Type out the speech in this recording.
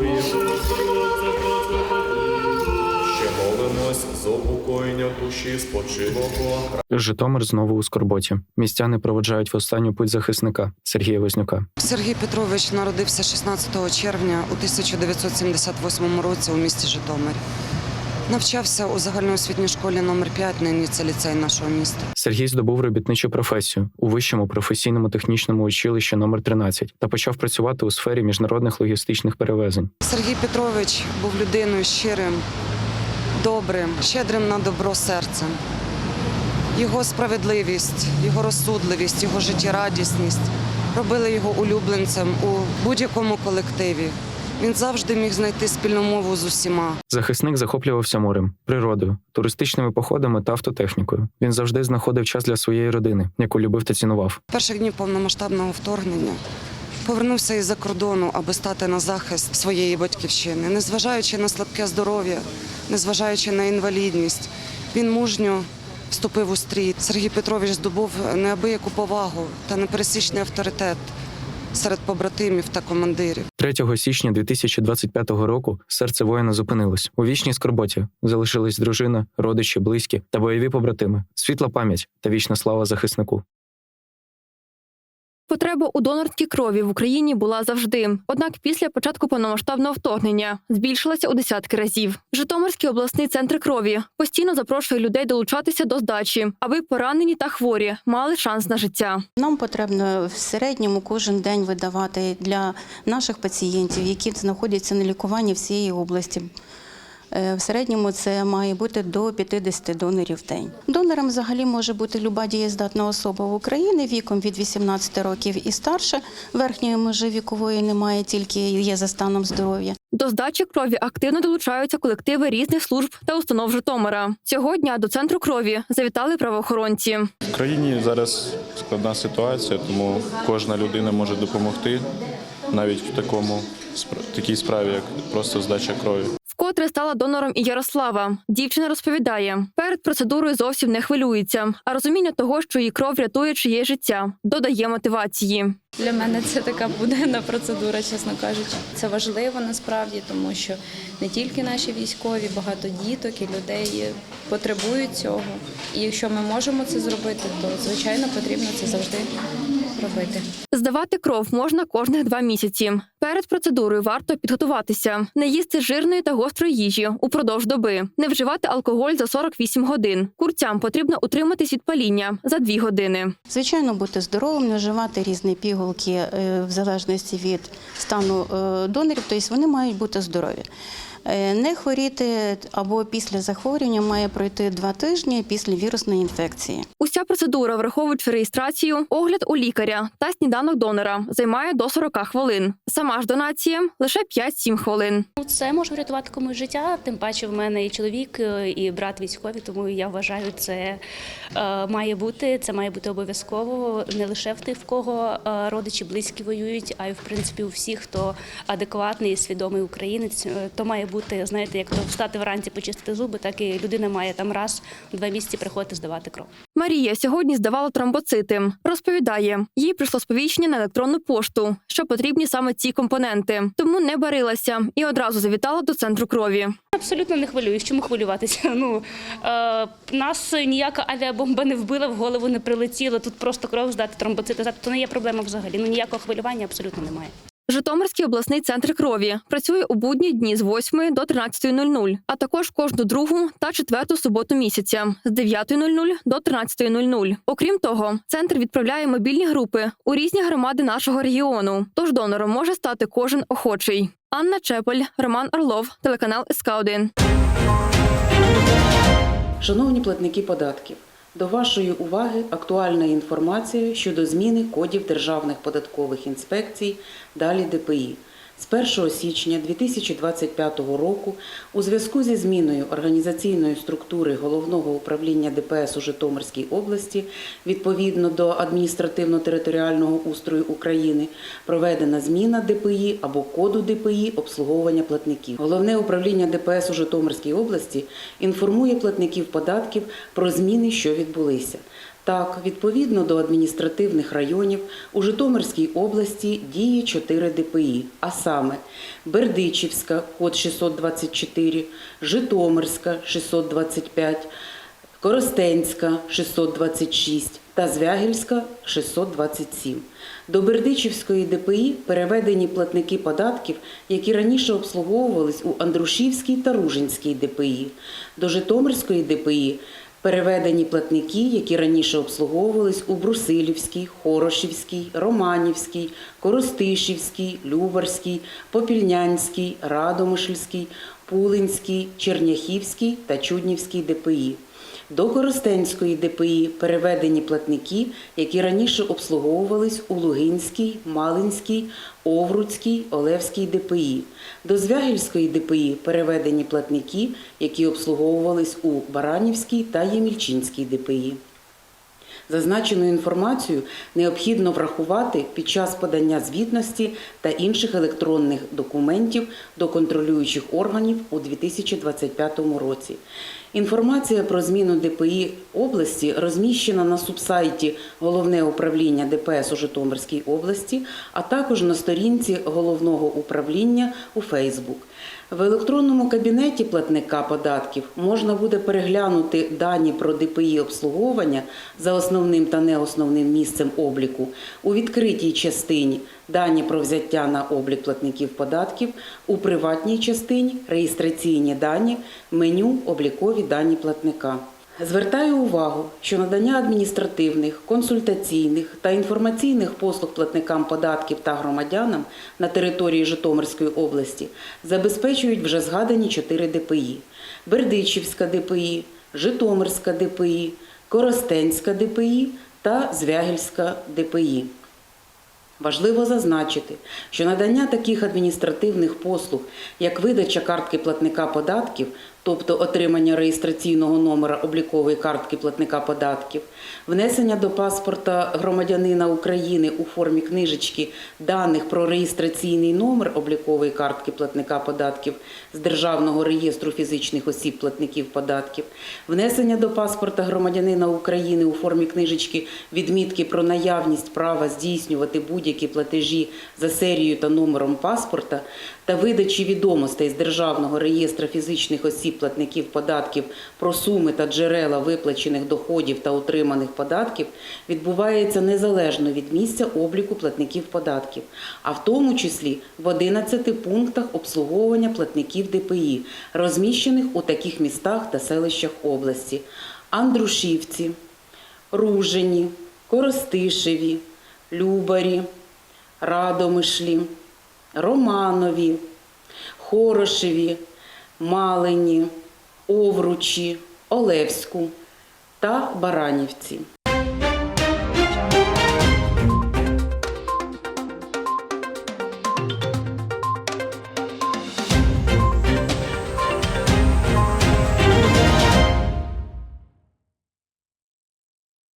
вислухай. Ще молимось за упокоєння душі спочилого Житомир знову у скорботі. Містяни проводжають в останню путь захисника Сергія Вознюка. Сергій Петрович народився 16 червня у 1978 році у місті Житомирі. Навчався у загальноосвітній школі номер 5 нині це ліцей нашого міста. Сергій здобув робітничу професію у вищому професійному технічному училищі номер 13 та почав працювати у сфері міжнародних логістичних перевезень. Сергій Петрович був людиною щирим, добрим, щедрим на добро серцем. Його справедливість, його розсудливість, його життєрадісність робили його улюбленцем у будь-якому колективі. Він завжди міг знайти спільну мову з усіма. Захисник захоплювався морем, природою, туристичними походами та автотехнікою. Він завжди знаходив час для своєї родини, яку любив та цінував. Перших днів повномасштабного вторгнення повернувся із-за кордону, аби стати на захист своєї батьківщини, незважаючи на слабке здоров'я, незважаючи на інвалідність, він мужньо вступив у стрій. Сергій Петрович здобув неабияку повагу та непересічний авторитет серед побратимів та командирів. 3 січня 2025 року серце воїна зупинилось. У вічній скорботі залишились дружина, родичі, близькі та бойові побратими, світла пам'ять та вічна слава захиснику. Потреба у донорській крові в Україні була завжди. Однак після початку повномасштабного вторгнення збільшилася у десятки разів. Житомирський обласний центр крові постійно запрошує людей долучатися до здачі, аби поранені та хворі мали шанс на життя. Нам потрібно в середньому кожен день видавати для наших пацієнтів, які знаходяться на лікуванні всієї області. Е, В середньому це має бути до 50 донорів в день. Донором взагалі може бути люба дієздатна особа в Україні віком від 18 років і старше. Верхньої межі вікової немає, тільки є за станом здоров'я. До здачі крові активно долучаються колективи різних служб та установ Житомира. Цього дня до центру крові завітали правоохоронці. В країні зараз складна ситуація, тому кожна людина може допомогти навіть в такому такій справі, як просто здача крові. Вкотре стала донором і Ярослава. Дівчина розповідає, перед процедурою зовсім не хвилюється, а розуміння того, що її кров рятує чиє життя, додає мотивації. Для мене це така буденна процедура, чесно кажучи. Це важливо насправді, тому що не тільки наші військові, багато діток і людей потребують цього. І якщо ми можемо це зробити, то звичайно потрібно це завжди робити. Здавати кров можна кожних два місяці. Перед процедурою варто підготуватися, не їсти жирної та гострої їжі упродовж доби, не вживати алкоголь за 48 годин. Курцям потрібно утриматись від паління за 2 години. Звичайно, бути здоровим, не вживати різні пігулки е, в залежності від стану е, донорів, тобто вони мають бути здорові. Е, Не хворіти або після захворювання має пройти два тижні після вірусної інфекції. Уся процедура, враховуючи реєстрацію, огляд у лікаря та сніданок донора, займає до 40 хвилин. Сама ж донація лише 5-7 хвилин. Це може врятувати комусь життя. Тим паче в мене і чоловік, е, і брат військові, тому я вважаю, це е, має бути. Це має бути обов'язково не лише в тих, в кого родичі близькі воюють, а й в принципі у всіх, хто адекватний і свідомий українець. То має бути, знаєте, як то встати вранці, почистити зуби, так і людина має там раз в два місяці приходити здавати кров. Марія сьогодні здавала тромбоцити. Розповідає, їй прийшло сповіщення на електронну пошту, що потрібні саме ці компоненти. Тому не барилася і одразу завітала до центру крові. Абсолютно не хвилююсь. Чому хвилюватися? Ну е, нас ніяка авіабомба не вбила, в голову не прилетіло. Тут просто кров здати, тромбоцити здати. То не є проблема взагалі. Ну ніякого хвилювання абсолютно немає. Житомирський обласний центр крові працює у будні дні з 8 до 13.00, а також кожну другу та четверту суботу місяця з 9.00 до 13.00. Окрім того, центр відправляє мобільні групи у різні громади нашого регіону. Тож донором може стати кожен охочий. Анна Чепель, Роман Орлов, телеканал СК 1 Шановні платники податків, до вашої уваги актуальна інформація щодо зміни кодів державних податкових інспекцій далі ДПІ. З 1 січня 2025 року у зв'язку зі зміною організаційної структури головного управління ДПС у Житомирській області відповідно до адміністративно-територіального устрою України проведена зміна ДПІ або коду ДПІ обслуговування платників. Головне управління ДПС у Житомирській області інформує платників податків про зміни, що відбулися. Так, відповідно до адміністративних районів у Житомирській області діє 4 ДПІ, а саме Бердичівська, код 624, Житомирська 625, Коростенська 626 та Звягільська 627. До Бердичівської ДПІ переведені платники податків, які раніше обслуговувались у Андрушівській та Ружинській ДПІ. До Житомирської ДПІ переведені платники, які раніше обслуговувались у Брусилівській, Хорошівській, Романівській, Коростишівській, Любарській, Попільнянській, Радомишльській, Пулинській, Черняхівській та Чуднівській ДПІ. До Коростенської ДПІ переведені платники, які раніше обслуговувались у Лугинській, Малинській, Овруцькій, Олевській ДПІ. До Звягільської ДПІ переведені платники, які обслуговувались у Баранівській та Ємільчинській ДПІ. Зазначену інформацію необхідно врахувати під час подання звітності та інших електронних документів до контролюючих органів у 2025 році. Інформація про зміну ДПІ області розміщена на субсайті Головне управління ДПС у Житомирській області, а також на сторінці головного управління у Фейсбук. В електронному кабінеті платника податків можна буде переглянути дані про ДПІ обслуговування за основним та неосновним місцем обліку у відкритій частині дані про взяття на облік платників податків, у приватній частині реєстраційні дані, меню облікові дані платника. Звертаю увагу, що надання адміністративних, консультаційних та інформаційних послуг платникам податків та громадянам на території Житомирської області забезпечують вже згадані чотири ДПІ: Бердичівська ДПІ, Житомирська ДПІ, Коростенська ДПІ та Звягільська ДПІ. Важливо зазначити, що надання таких адміністративних послуг, як видача картки платника податків, тобто отримання реєстраційного номера облікової картки платника податків, внесення до паспорта громадянина України у формі книжечки даних про реєстраційний номер облікової картки платника податків з Державного реєстру фізичних осіб платників податків, внесення до паспорта громадянина України у формі книжечки відмітки про наявність права здійснювати будь-які платежі за серією та номером паспорта та видачі відомостей з Державного реєстру фізичних осіб платників податків про суми та джерела виплачених доходів та отриманих податків відбувається незалежно від місця обліку платників податків, а в тому числі в 11 пунктах обслуговування платників ДПІ, розміщених у таких містах та селищах області: Андрушівці, Ружині, Коростишеві, Любарі, Радомишлі, Романові, Хорошеві, Малині, Овручі, Олевську та Баранівці.